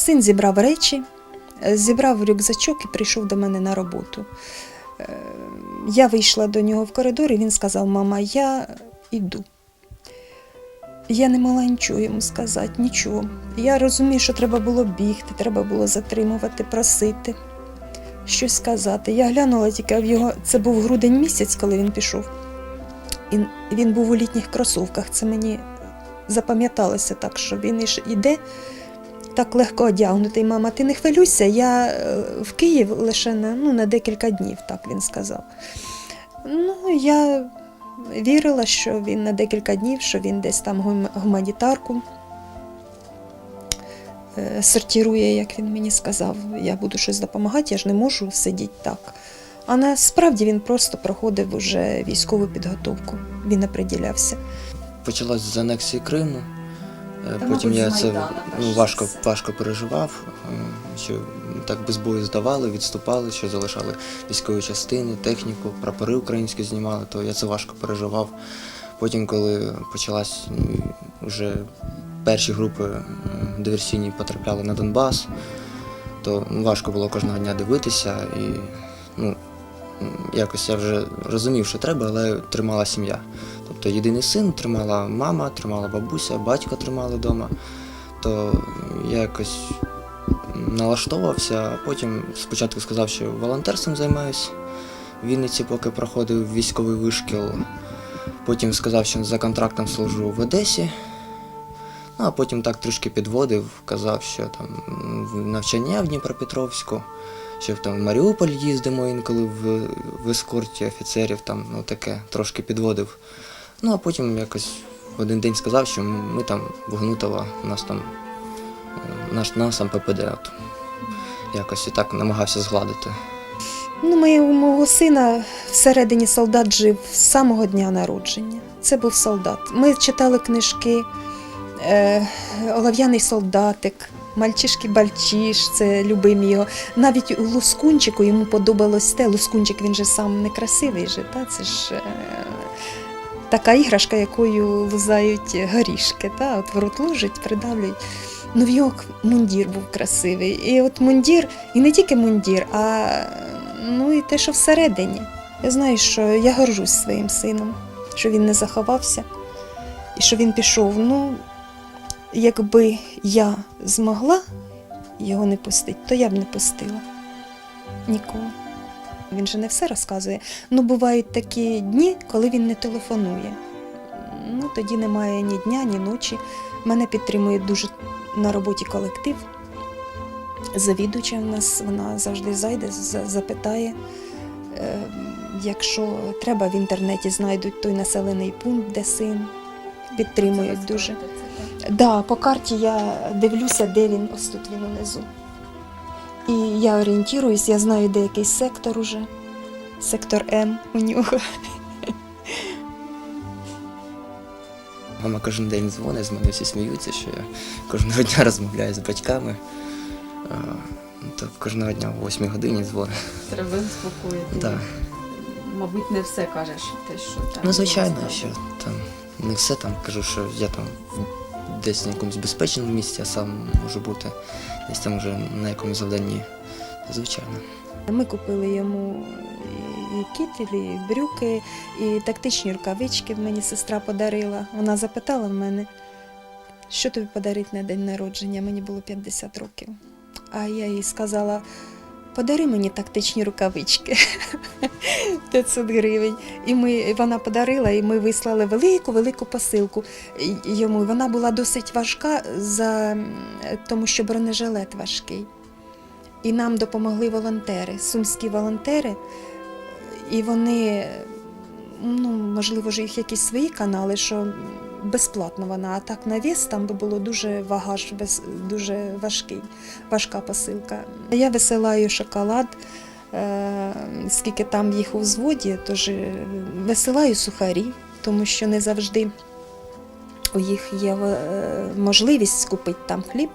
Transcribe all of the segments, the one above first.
Син зібрав речі, е, зібрав рюкзачок і прийшов до мене на роботу. Е, Я вийшла до нього в коридор, і він сказав: Мама, я йду. Я не могла нічого йому сказати, нічого. Я розумію, що треба було бігти, треба було затримувати, просити, щось сказати. Я глянула тільки в його. Це був грудень місяць, коли він пішов. І він був у літніх кросовках. Це мені запам'яталося так, що він іде так легко одягнутий. Мама, ти не хвилюйся, я е, в Київ лише на, ну, на декілька днів, так він сказав. Ну, я вірила, що він на декілька днів, що він десь там гуманітарку е, сортирує, як він мені сказав. Я буду щось допомагати, я ж не можу сидіти так. А насправді він просто проходив уже військову підготовку. Він оприділявся. Почалось з анексії Криму. Е, Потім я це ну, важко, важко переживав, е, що так без бою здавали, відступали, що залишали військові частини, техніку, прапори українські знімали, то я це важко переживав. Потім, коли почалась вже перші групи диверсійні потрапляли на Донбас, то ну, важко було кожного дня дивитися і ну, якось я вже розумів, що треба, але тримала сім'я. Тобто єдиний син тримала мама, тримала бабуся, батько тримали вдома. То я якось налаштовувався, потім спочатку сказав, що волонтерством займаюся. В Вінниці, поки проходив військовий вишкіл. Потім сказав, що за контрактом служу в Одесі. Ну, а потім так трішки підводив, казав, що там навчання в Дніпропетровську, що там в Маріуполь їздимо інколи в, в ескорті офіцерів, там ну таке трошки підводив. Ну а потім якось один день сказав, що ми там в Гнутово, у нас там е, наш нас там ППД. От. Якось і так намагався згладити. Ну, моє- мого сина всередині солдат жив з самого дня народження. Це був солдат. Ми читали книжки е, Олов'яний солдатик, Мальчишки Бальчиш, це любимі його. Навіть у Лускунчику йому подобалось те. Лускунчик він же сам не красивий же, та? це ж е, така іграшка, якою лузають горішки. Та? От в рот придавлюють. Ну, в його мундір був красивий. І от мундір, і не тільки мундір, а ну і те, що всередині. Я знаю, що я горжусь своїм сином, що він не заховався і що він пішов. Ну, якби я змогла його не пустити, то я б не пустила. Нікого. Він же не все розказує. Ну, бувають такі дні, коли він не телефонує. Ну, тоді немає ні дня, ні ночі. Мене підтримує дуже на роботі колектив. Завідувача в нас вона завжди зайде, запитає. Е, Якщо треба, в інтернеті знайдуть той населений пункт, де син. Підтримують дуже. Да, по карті я дивлюся, де він, ось тут він унизу. І я орієнтуюсь, я знаю, де якийсь сектор уже. Сектор М у нього. Мама кожен день дзвонить, з мене всі сміються, що я кожного дня розмовляю з батьками. То кожного дня о 8 годині дзвонить. Треба заспокоїти. Да. Мабуть, не все кажеш, те, що там. Ну, звичайно, що там не все там кажу, що я там в- десь на якомусь безпечному місці, а сам можу бути десь там вже на якому завданні. Звичайно. Ми купили йому і- і і брюки, і тактичні рукавички мені сестра подарила. Вона запитала в мене, що тобі подарити на день народження. Мені було 50 років. А я їй сказала: подари мені тактичні рукавички 500 гривень. І ми, вона подарила, і ми вислали велику велику посилку йому. Вона була досить важка, за, тому що бронежилет важкий. І нам допомогли волонтери, сумські волонтери. І вони, ну, можливо, ж їх якісь свої канали, що безплатно вона, а так на вес там би було дуже вагаж, дуже важкий, важка посилка. Я висилаю шоколад, е, скільки там їх у взводі, тож е, висилаю сухарі, тому що не завжди у їх є е, можливість скупити там хліб.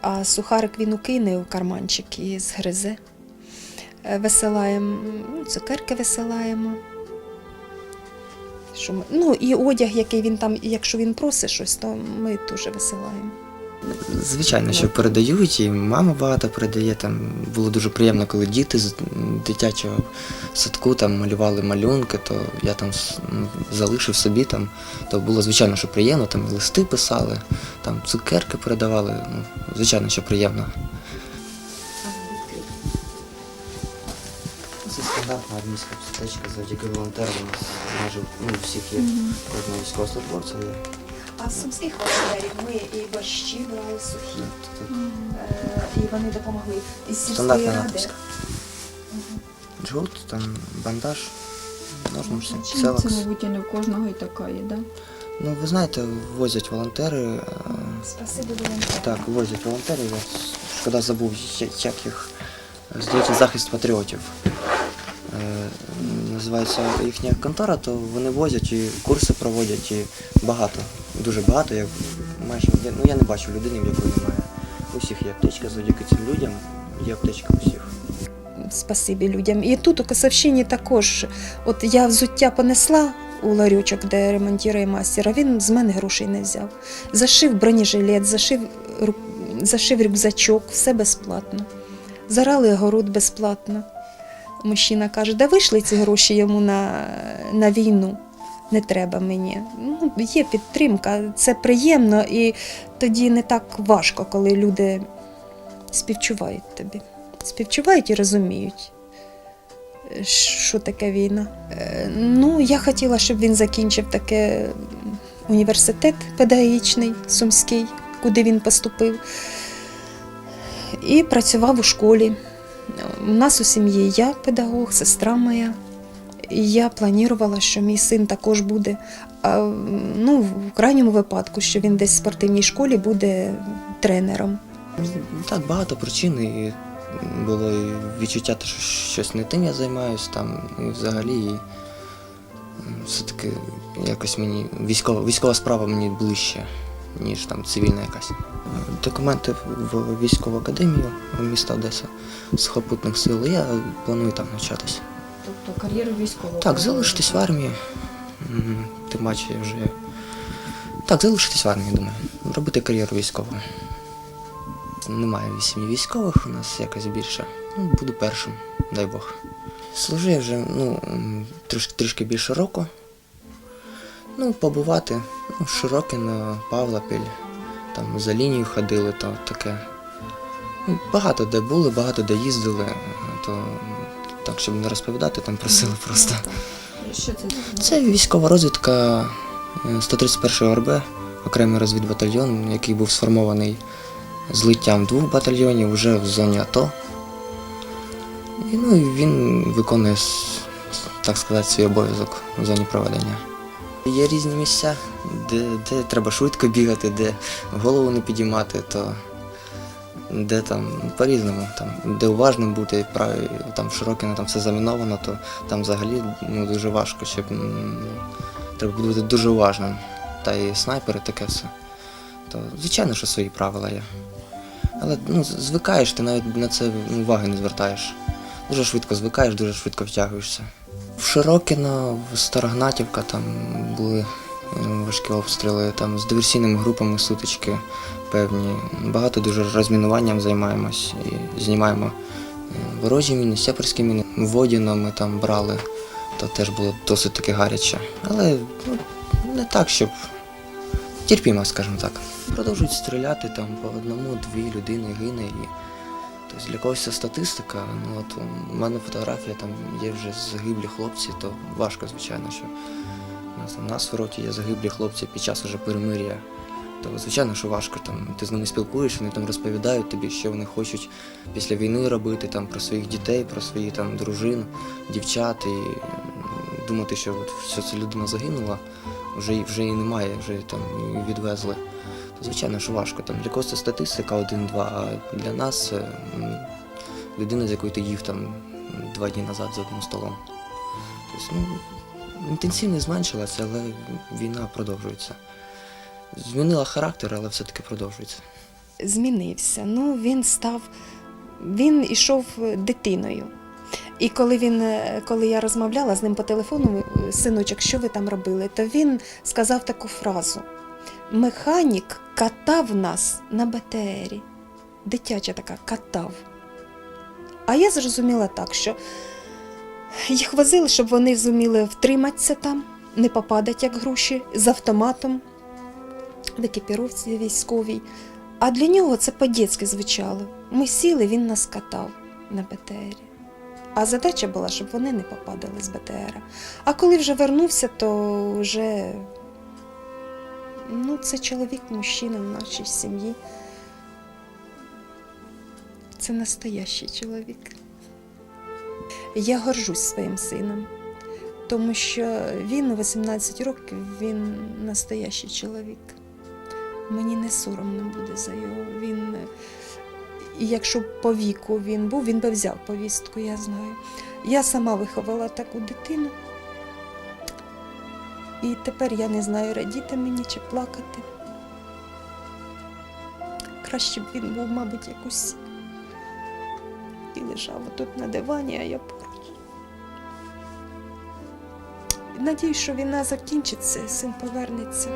А сухарик він укине у карманчик і згризе. Висилаємо, ну, цукерки висилаємо. Що ми, ну і одяг, який він там, якщо він просить щось, то ми теж висилаємо. Звичайно, що передають, і мама багато передає. Там було дуже приємно, коли діти з дитячого садку там малювали малюнки, то я там залишив собі там. То було звичайно, що приємно, там листи писали, там цукерки передавали. Ну, звичайно, що приємно. Стандартна армійська пістечка завдяки волонтерам. У нас майже ну, у всіх є кожного військовослужбовця є. А з усіх волонтерів ми і борщі брали сухі, е, і вони допомогли. Із сільської Стандартна ради. Джгут, там бандаж, ножниці, Це, селекс. мабуть, і не в кожного і така є, да? Ну, ви знаєте, возять волонтери. е, Спасибі волонтерам. Так, возять волонтери. Я шкода забув, я- як їх. Здається, захист патріотів. Е, Називається їхня контора, то вони возять і курси проводять і багато. Дуже багато. Я майже ну, я не бачу людини, в якої немає. У всіх є аптечка, завдяки цим людям є аптечка у всіх. Спасибі людям. І тут у Косовщині також. От я взуття понесла у ларючок, де ремонтує мастер, а він з мене грошей не взяв. Зашив бронежилет, зашив, зашив рюкзачок, все безплатно. Зарали город безплатно. Мужчина каже, да вийшли ці гроші йому на, на війну. Не треба мені. Ну, є підтримка, це приємно, і тоді не так важко, коли люди співчувають тобі співчувають і розуміють, що таке війна. Е, Ну, я хотіла, щоб він закінчив таке університет педагогічний сумський, куди він поступив, і працював у школі. У нас у сім'ї я педагог, сестра моя. Я планувала, що мій син також буде. Ну, в крайньому випадку, що він десь в спортивній школі буде тренером. Так, багато причин. І було і відчуття, що щось не тим я займаюся там, і взагалі. І все-таки якось мені військова, військова справа мені ближче, ніж там цивільна якась. Документи в військову академію міста Одеса сухопутних сил. Я планую там навчатися. Тобто кар'єру військового. Так, залишитись в армії. Тим паче вже. Так, залишитись в армії, думаю. Робити кар'єру військову. Немає сім'ї військових, у нас якось більше. Ну, буду першим, дай Бог. Служу я вже ну, трішки, трішки більше року. Ну, побувати. Ну, Широкино, Павлопіль, там за лінію ходили, то таке. Ну, багато де були, багато де їздили, то так, щоб не розповідати, там просили просто. Що це? Це військова розвідка е, 131 РБ, окремий розвідбатальйон, який був сформований злиттям двох батальйонів вже в зоні АТО. І, ну, він виконує, так сказати, свій обов'язок в зоні проведення. Є різні місця, де, де треба швидко бігати, де голову не підіймати, то де там по-різному, там, де уважним бути, там Широкино там все заміновано, то там взагалі ну, дуже важко, щоб треба бути дуже уважним. Та і снайпери таке все. То звичайно, що свої правила є. Але ну, звикаєш, ти навіть на це ну, уваги не звертаєш. Дуже швидко звикаєш, дуже швидко втягуєшся. В Широкіно, в Старогнатівка там були е, важкі обстріли, там з диверсійними групами сутички певні. Багато дуже розмінуванням займаємось і знімаємо е, ворожі міни, сепарські міни. Водіно ми там брали, то теж було досить таки гаряче. Але ну, не так, щоб терпімо, скажімо так. Продовжують стріляти там по одному, дві людини гине і. Тобто для когось це статистика. Ну от у мене фотографія там є вже загиблі хлопці, то важко, звичайно, що у нас, в роті є загиблі хлопці під час уже перемир'я. То звичайно, що важко там. Ти з ними спілкуєшся, вони там розповідають тобі, що вони хочуть після війни робити, там про своїх дітей, про свої там дружин, дівчат і думати, що от все ця людина загинула, вже, вже її немає, вже там відвезли. Звичайно, що важко. Там для когось це статистика один-два, а для нас людина, з якою ти їв там два дні назад за одним столом. Тобто, ну, інтенсивність зменшилася, але війна продовжується. Змінила характер, але все-таки продовжується. змінився. Ну, він став, він ішов дитиною. І коли він, е, коли я розмовляла з ним по телефону, «Е, синочок, що ви там робили, то він сказав таку фразу: механік катав нас на БТРі. Дитяча така катав. А я зрозуміла так, що їх возили, щоб вони зуміли втриматися там, не попадати, як груші, з автоматом в екіпіровці військовій. А для нього це по-дєцьки звучало. Ми сіли, він нас катав на БТРі. А задача була, щоб вони не попадали з БТРа. А коли вже вернувся, то вже ну, це чоловік, мужчина в нашій сім'ї. Це настоящий чоловік. Я горжусь своїм сином, тому що він у 18 років, він настоящий чоловік. Мені не соромно буде за його. Він, якщо б по віку він був, він би взяв повістку, я знаю. Я сама виховала таку дитину. І тепер я не знаю, радіти мені чи плакати. Краще б він був, мабуть, якусь і лежав тут на дивані, а я поруч. Надіюсь, що війна закінчиться, син повернеться.